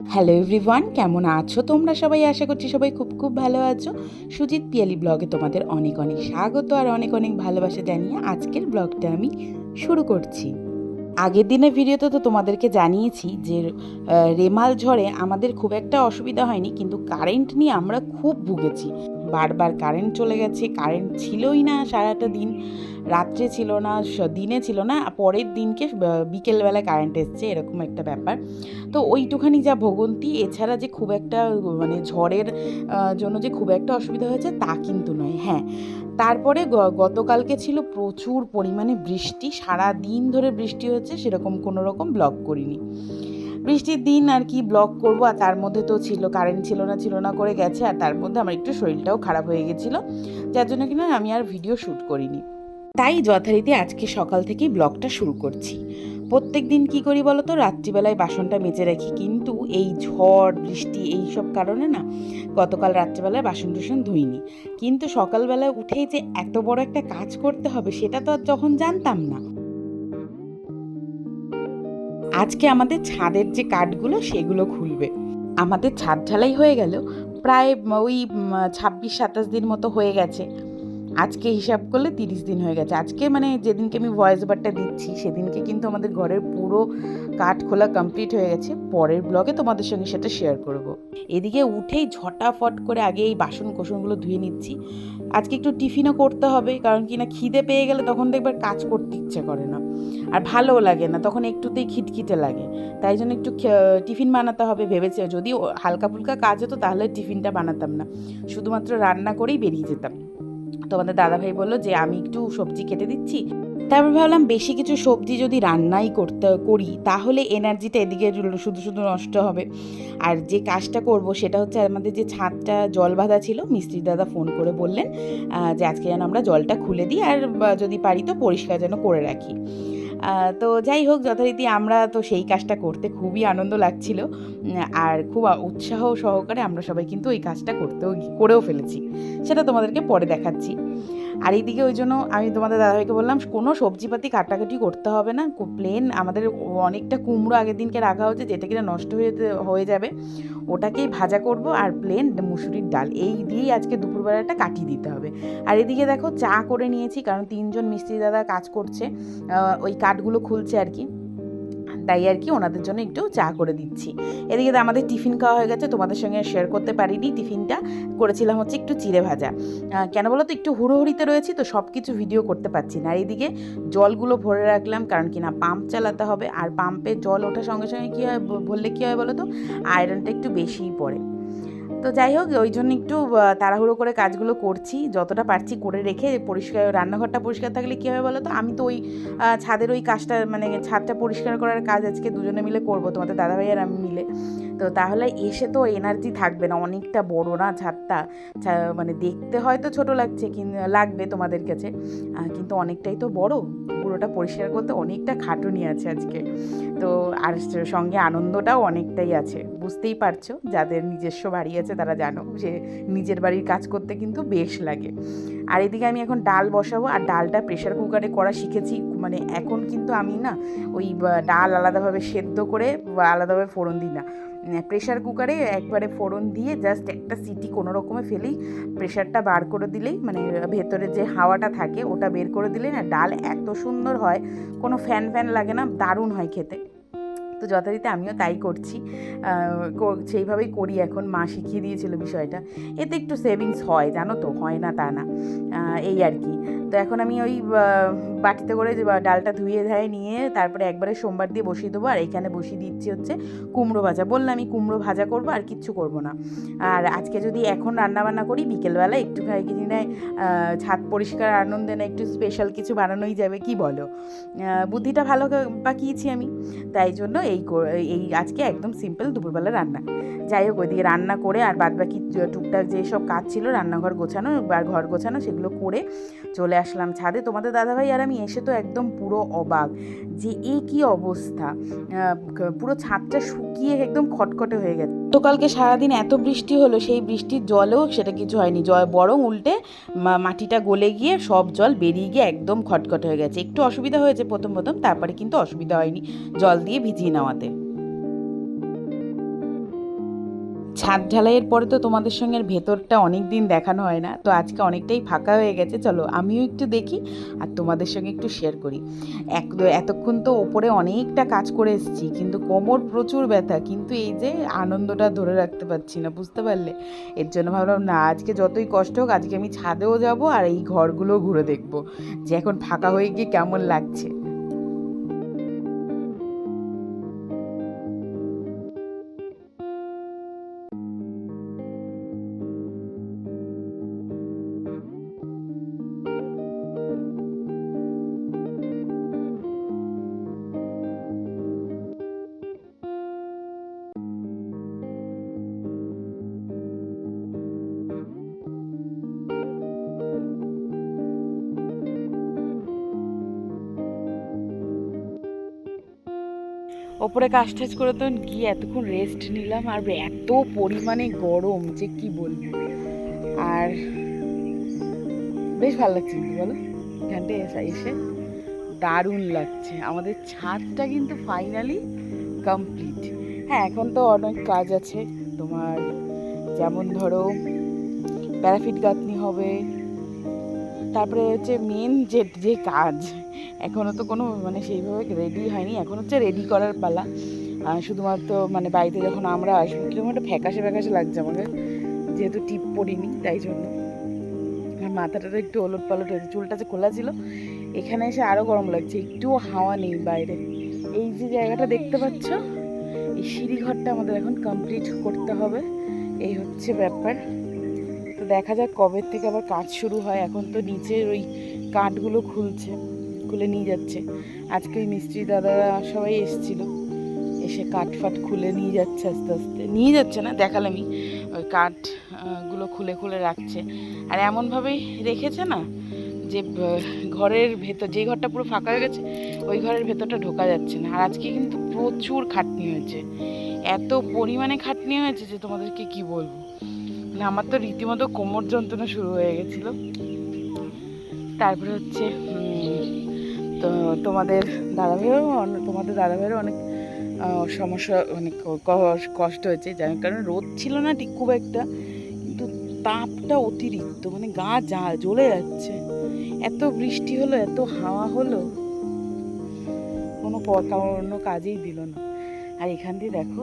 Hello everyone কেমন আছো তোমরা? সবাই আশা করছি সবাই খুব খুব ভালো আছো। সুজিত পিয়ালি ব্লগে তোমাদের অনেক অনেক স্বাগত আর অনেক অনেক ভালোবাসা জানিয়ে আজকের ব্লগটা আমি শুরু করছি। আগের দিনের ভিডিওতে তো তোমাদেরকে জানিয়েছি যে রেমাল ঝড়ে আমাদের খুব একটা অসুবিধা হয়নি, কিন্তু কারেন্ট নিয়ে আমরা খুব ভুগেছি। বারবার কারেন্ট চলে গেছে কারেন্ট ছিলই না সারাটা দিন। রাত্রে ছিল না দিনে ছিল না পরের দিনকে আহ, বিকেলবেলায় কারেন্ট এসছে এরকম একটা ব্যাপার। তো ওইটুখানি যা ভোগান্তি এছাড়া যে খুব একটা মানে ঝড়ের জন্য যে খুব একটা অসুবিধা হয়েছে তা কিন্তু নয় হ্যাঁ। তারপরে গতকালকে ছিল প্রচুর পরিমাণে বৃষ্টি সারা দিন ধরে বৃষ্টি হচ্ছে সেরকম কোনো রকম ব্লক করিনি। বৃষ্টির দিন আর কি ব্লক করব, আর তার মধ্যে তো ছিল কারেন্ট ছিল না ছিল না করে গেছে, আর তার মধ্যে আমার একটু শরীরটাও খারাপ হয়ে গেছিল, যার জন্য কিনা আমি আর ভিডিও শ্যুট করিনি। তাই যথারীতি আজকে সকাল থেকেই ব্লগটা শুরু করছি। প্রত্যেক দিন কী করি বলো তো? রাত্রিবেলায় বাসনটা মেজে রাখি, কিন্তু এই ঝড়, বৃষ্টি, এই সব কারণে না গতকাল রাত্রিবেলায় বাসন টুসন ধুইনি। কিন্তু সকালবেলায় উঠেই যে এত বড় একটা কাজ করতে হবে, সেটা তো আর যখন জানতাম না। আজকে আমাদের ছাদের যে কাঠগুলো, সেগুলো খুলবে। আমাদের ছাদ ঢালাই হয়ে গেল। প্রায় ওই ছাব্বিশ সাতাশ দিন মতো হয়ে গেছে। আজকে হিসাব করলে তিরিশ দিন হয়ে গেছে। আজকে মানে যেদিনকে আমি ভয়েস ওভারটা দিচ্ছি, সেদিনকে কিন্তু আমাদের ঘরের পুরো কাঠ খোলা কমপ্লিট হয়ে গেছে। পরের ব্লগে তোমাদের সঙ্গে সেটা শেয়ার করব। এদিকে উঠেই ঝটাফট করে আগে এই বাসন কোসনগুলো ধুয়ে নিচ্ছি। আজকে একটু টিফিনও করতে হবে, কারণ কি না খিদে পেয়ে গেলে তখন দেখবার কাজ করতে ইচ্ছে করে না। আর ভালোও লাগে না, তখন একটুতেই খিটখিটে লাগে। তাই জন্য একটু টিফিন বানাতে হবে ভেবেছে। যদি হালকা ফুলকা কাজ হতো তাহলে টিফিনটা বানাতাম না। শুধুমাত্র রান্না করেই বেরিয়ে যেতাম। তোমাদের দাদাভাই বলল যে, আমি একটু সবজি কেটে দিচ্ছি। তারপর ভাবলাম, বেশি কিছু সবজি যদি রান্নাই করতে, করি, তাহলে এনার্জিটা এদিকে শুধু শুধু নষ্ট হবে। আর যে কাজটা করব, সেটা হচ্ছে আমাদের যে ছাদটা জল বাঁধা ছিল, মিস্ত্রি দাদা ফোন করে বললেন যে আজকে যেন আমরা জলটা খুলে দিই, আর যদি পারি তো পরিষ্কার যেন করে রাখি। তো যাই হোক, যথারীতি আমরা তো সেই কাজটা করতে খুবই আনন্দ লাগছিল। আর খুব উৎসাহ সহকারে আমরা সবাই কিন্তু ওই কাজটা করতেও, করেও ফেলেছি। সেটা তোমাদেরকে পরে দেখাচ্ছি। আর এইদিকে ওই জন্য আমি তোমাদের দাদাভাইকে বললাম, কোনো সবজিপাতি কাটাকাটি করতে হবে না। প্লেন আমাদের অনেকটা কুমড়ো আগের দিনকে রাখা হচ্ছে যেটা কিনা নষ্ট হয়ে হয়ে যাবে। ওটাকেই ভাজা করব আর প্লেন মুসুরির ডাল। এই দিয়েই আজকে দুপুরবেলাটা কাটিয়ে দিতে হবে। আর এদিকে দেখো চা করে নিয়েছি, কারণ তিনজন মিস্ত্রি দাদা কাজ করছে। ওই কাঠগুলো খুলছে আর কি। তাই আর কি ওনাদের জন্য একটু চা করে দিচ্ছি। এদিকে তো আমাদের টিফিন খাওয়া হয়ে গেছে, তোমাদের সঙ্গে শেয়ার করতে পারিনি টিফিনটা। করেছিলাম হচ্ছে একটু চিড়ে ভাজা। কেন বলো তো একটু হুড়োহুড়িতে রয়েছি তো সব কিছু ভিডিও করতে পারছি না। আর এদিকে জলগুলো ভরে রাখলাম, কারণ কি না পাম্প চালাতে হবে। আর পাম্পে জল ওঠার সঙ্গে সঙ্গে কী হয় বললে কী হয় বলো তো আয়রনটা একটু বেশিই পড়ে। তো যাই হোক, ওই জন্য একটু তাড়াহুড়ো করে কাজগুলো করছি। যতটা পারছি করে রেখে পরিষ্কার, রান্নাঘরটা পরিষ্কার থাকলে কী হবে বলো তো আমি তো ওই ছাদের ওই কাজটা মানে ছাদটা পরিষ্কার করার কাজ আজকে দুজনে মিলে করব, তোমাদের দাদাভাই আর আমি মিলে। তো তাহলে এসে তো এনার্জি থাকবে না, অনেকটা বড় না ছাদটা? মানে দেখতে হয়তো ছোট লাগছে লাগবে তোমাদের কাছে। কিন্তু অনেকটাই তো বড়। পুরোটা পরিষ্কার করতে অনেকটা খাটুনি আছে আজকে। তো আর সঙ্গে আনন্দটাও অনেকটাই আছে। বুঝতেই পারছ? যাদের নিজস্ব বাড়ি আছে তারা জানো যে নিজের বাড়ির কাজ করতে কিন্তু বেশ লাগে। আর এদিকে আমি এখন ডাল বসাবো, আর ডালটা প্রেশার কুকারে করা শিখেছি। মানে এখন কিন্তু আমি না ওই ডাল আলাদাভাবে সেদ্ধ করে আলাদাভাবে ফোড়ন দিই না। প্রেশার কুকারে একবারে ফোড়ন দিয়ে জাস্ট একটা সিটি কোনো রকমে ফেলেই প্রেশারটা বার করে দিলেই মানে ভেতরে যে হাওয়াটা থাকে ওটা বের করে দিলেই না ডাল এত সুন্দর হয়, কোনো ফ্যান ফ্যান লাগে না, দারুণ হয় খেতে। তো যথারীতি আমিও তাই করছি। সেইভাবেই করি এখন। মা শিখিয়ে দিয়েছিল বিষয়টা। এতে একটু সেভিংস হয়, জানো তো? হয় না তা না। এই আর কি। তো এখন আমি ওই বাটিতে করে ডালটা ধুয়ে ধায়ে নিয়ে তারপরে একবারে সোমবার দিয়ে বসিয়ে দেবো। আর এখানে বসিয়ে দিচ্ছি হচ্ছে কুমড়ো ভাজা। বললাম আমি কুমড়ো ভাজা করব আর কিচ্ছু করব না। আর আজকে যদি এখন রান্না বান্না করি, বিকেলবেলা একটু খাই কি না ছাদ পরিষ্কার আনন্দে না একটু স্পেশাল কিছু বানানোই যাবে, কি বলো? বুদ্ধিটা ভালো পাকিয়েছি আমি। তাই জন্য এই এই আজকে একদম সিম্পল দুপুরবেলা রান্না। যাই হোক, ওইদিকে রান্না করে আর বাদ বাকি টুকটাক যেসব কাজ ছিল, রান্নাঘর গোছানো বা ঘর গোছানো সেগুলো করে চলে আসলাম ছাদে। তোমাদের দাদাভাই আর আমি এসে তো একদম পুরো অবাক যে এ কি অবস্থা। পুরো ছাদটা শুকিয়ে একদম খটখটে হয়ে গেছে। তো কালকে সারাদিন এত বৃষ্টি হলো, সেই বৃষ্টির জলেও সেটা কিছু হয়নি। জল বরং উল্টে মাটিটা গলে গিয়ে সব জল বেরিয়ে গিয়ে একদম খটখট হয়ে গেছে। একটু অসুবিধা হয়েছে প্রথম প্রথম, তারপরে কিন্তু অসুবিধা হয়নি জল দিয়ে ভিজিয়ে নেওয়াতে। ছাদ ঢালাইয়ের পরে তো তোমাদের সঙ্গে ভেতরটা অনেক দিন দেখানো হয় না, তো আজকে অনেকটাই ফাঁকা হয়ে গেছে, চলো আমিও একটু দেখি আর তোমাদের সঙ্গে একটু শেয়ার করি। এক এতক্ষণ তো ওপরে অনেকটা কাজ করে এসেছি, কিন্তু কোমর প্রচুর ব্যথা, কিন্তু এই যে আনন্দটা ধরে রাখতে পারছি না, বুঝতে পারলে? এর জন্য ভাবলাম, না, আজকে যতই কষ্ট হোক, আজকে আমি ছাদেও যাব আর এই ঘরগুলো ঘুরে দেখব। যে এখন ফাঁকা হয়ে গিয়ে কেমন লাগছে। ওপরে কাজ টাজ করে তো গিয়ে এতক্ষণ রেস্ট নিলাম, আর এত পরিমাণে গরম যে কি বলব। আর বেশ ভালো লাগছে বলো? এখানটা এসে এসে দারুণ লাগছে। আমাদের ছাদটা কিন্তু ফাইনালি কমপ্লিট হ্যাঁ এখন তো অনেক কাজ আছে। তোমার যেমন ধরো প্যারাফিট গাঁথনি হবে, তারপরে হচ্ছে মেন যে যে কাজ এখনও তো কোনো মানে সেইভাবে রেডি হয়নি। এখন হচ্ছে রেডি করার পালা। শুধুমাত্র মানে বাড়িতে যখন আমরা আসব, কীরকম একটা ফ্যাকাশে ফ্যাকাশে লাগছে আমাকে যেহেতু টিপ পরিনি, তাই জন্য। আর মাথাটা তো একটু ওলট পালট হয়েছে। চুলটা যে খোলা ছিল, এখানে এসে আরও গরম লাগছে। একটুও হাওয়া নেই বাইরে। এই যে জায়গাটা দেখতে পাচ্ছ, এই সিঁড়ি ঘরটা আমাদের এখন কমপ্লিট করতে হবে। এই হচ্ছে ব্যাপার। তো দেখা যাক কবে থেকে আবার কাজ শুরু হয়। এখন তো নিচের ওই কাঠগুলো খুলছে। খুলে নিয়ে যাচ্ছে। আজকে ওই মিস্ত্রি দাদারা সবাই এসেছিল। এসে কাঠ ফাট খুলে নিয়ে যাচ্ছে আস্তে আস্তে। নিয়ে যাচ্ছে না দেখালামই। ওই কাঠ আহ, গুলো খুলে খুলে রাখছে। আর এমনভাবেই রেখেছে না যে ঘরের ভেতর যে ঘরটা পুরো ফাঁকা হয়ে গেছে ওই ঘরের ভেতরটা ঢোকা যাচ্ছে না। আর আজকে কিন্তু প্রচুর খাটনি হয়েছে। এত পরিমাণে খাটনি হয়েছে যে তোমাদেরকে কি বলব? মানে আমার তো রীতিমতো কোমর যন্ত্রণা শুরু হয়ে গেছিল। তারপরে হচ্ছে তো তোমাদের দাদাভাইও তোমাদের দাদাভাইয়েরও অনেক সমস্যা মানে কষ্ট হয়েছে। যার কারণে রোদ ছিল না ঠিক খুব একটা, কিন্তু তাপটা অতিরিক্ত মানে গা যা জ্বলে যাচ্ছে। এত বৃষ্টি হলো, এত হাওয়া হলো, কোনো কোনো কাজেই দিল না। আর এখান দিয়ে দেখো,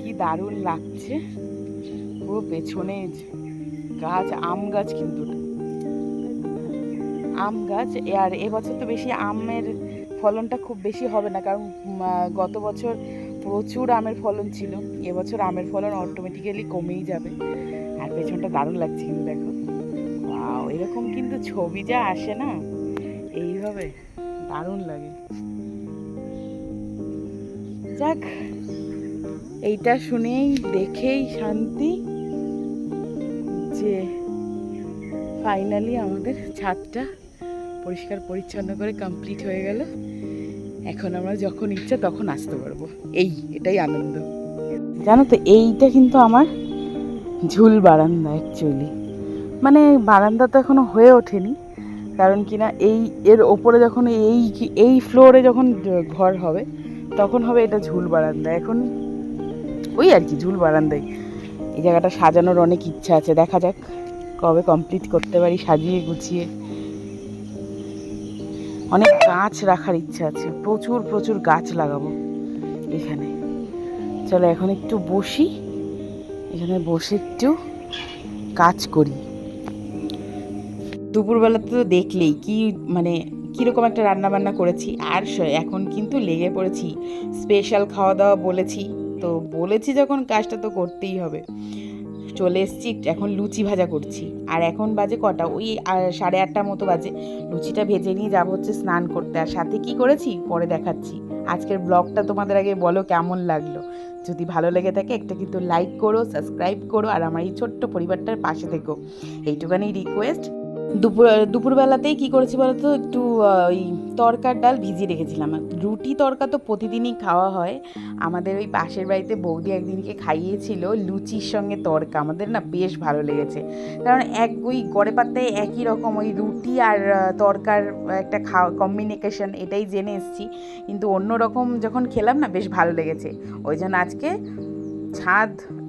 কি দারুণ লাগছে। পুরো পেছনে গাছ, আম গাছ কিন্তু। আম গাছ, আর এবছর তো বেশি আমের ফলনটা খুব বেশি হবে না, কারণ গত বছর প্রচুর আমের ফলন ছিল, এবছর আমের ফলন অটোমেটিক্যালি কমেই যাবে। আর পেছনটা দারুণ লাগছে কিন্তু দেখো। এরকম কিন্তু ছবি যা আসে না, এইভাবে দারুণ লাগে। যাক, এইটা শুনেই, দেখেই শান্তি যে ফাইনালি আমাদের ছাদটা পরিষ্কার পরিচ্ছন্ন করে কমপ্লিট হয়ে গেল। এখন আমরা যখন ইচ্ছা তখন আসতে পারব। এই, এটাই আনন্দ। জানো তো, এইটা কিন্তু আমার ঝুল বারান্দা অ্যাকচুয়ালি মানে বারান্দা তো এখনও হয়ে ওঠেনি, কারণ কিনা এই, এর ওপরে যখন এই এই ফ্লোরে যখন ঘর হবে, তখন হবে এটা ঝুল বারান্দা। এখন ওই আর কি, ঝুল বারান্দাই। এই জায়গাটা সাজানোর অনেক ইচ্ছা আছে, দেখা যাক কবে কমপ্লিট করতে পারি, সাজিয়ে গুছিয়ে। অনেক গাছ রাখার ইচ্ছা আছে। প্রচুর প্রচুর গাছ লাগাবো এখানে। চলো এখন একটু বসি। এখানে বসে একটু কাজ করি। দুপুরবেলাতে তো দেখলেই কি মানে কীরকম একটা রান্না বান্না করেছি। আর এখন কিন্তু লেগে পড়েছি। স্পেশাল খাওয়া দাওয়া বলেছি। তো বলেছি যখন কাজটা তো করতেই হবে। চলে এসেছি, এখন লুচি ভাজা করছি। আর এখন বাজে কটা? ওই সাড়ে আটটা মতো বাজে। লুচিটা ভেজে নিয়ে যাব হচ্ছে স্নান করতে। আর সাথে কি করেছি? পরে দেখাচ্ছি। আজকের ব্লগটা তোমাদের আগে বলো কেমন লাগল? যদি ভালো লেগে থাকে, একটা কিন্তু লাইক করো, সাবস্ক্রাইব করো, আর আমার এই ছোট্ট পরিবারটার পাশে থেকো। এইটুখানি রিকোয়েস্ট দুপুর, দুপুরবেলাতেই কী করেছি বলতো? একটু ওই তরকার ডাল ভিজিয়ে রেখেছিলাম। রুটি তরকা তো প্রতিদিনই খাওয়া হয়। আমাদের ওই পাশের বাড়িতে বৌদি একদিনকে খাইয়েছিল লুচির সঙ্গে তরকা। আমাদের না বেশ ভালো লেগেছে। কারণ এক, ওই গড়ে পাত্তায় একই রকম ওই রুটি আর তরকার একটা খাওয়া কম্বিনেশন এটাই জেনে এসেছি। কিন্তু অন্য রকম যখন খেলাম না, বেশ ভালো লেগেছে। ওই জন্য আজকে ছাদ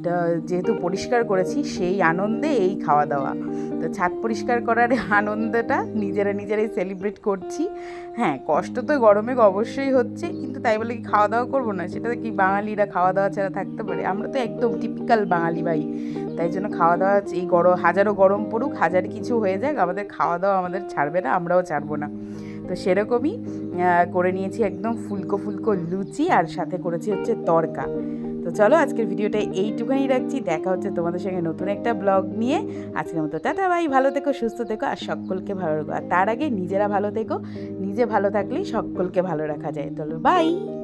যেহেতু পরিষ্কার করেছি, সেই আনন্দে এই খাওয়া দাওয়া তো ছাদ পরিষ্কার করার আনন্দটা নিজেরা নিজেরাই সেলিব্রেট করছি। হ্যাঁ কষ্ট তো গরমে অবশ্যই হচ্ছে, কিন্তু তাই বলে কি খাওয়া দাওয়া করব না? সেটা কি বাঙালিরা খাওয়া দাওয়া ছাড়া থাকতে পারে? আমরা তো একদম টিপিক্যাল বাঙালি ভাই। তাই জন্য খাওয়া দাওয়া এই গরম হাজারো গরম পড়ুক, হাজার কিছু হয়ে যাক, আমাদের খাওয়া দাওয়া আমাদের ছাড়বে না, আমরাও ছাড়বো না। তো সেরকমই করে নিয়েছি একদম ফুলকো ফুলকো লুচি, আর সাথে করেছি হচ্ছে তরকা। চলো আজকের ভিডিওটা এইটুকুনি রাখছি। দেখা হচ্ছে তোমাদের সঙ্গে নতুন একটা ব্লগ নিয়ে। আজকের মতো টাটা ভাই ভালো থেকো, সুস্থ থেকো আর সকলকে ভালো রাখো। আর তার আগে নিজেরা ভালো থেকো। নিজে ভালো থাকলেই সকলকে ভালো রাখা যায়। চলো, বাই।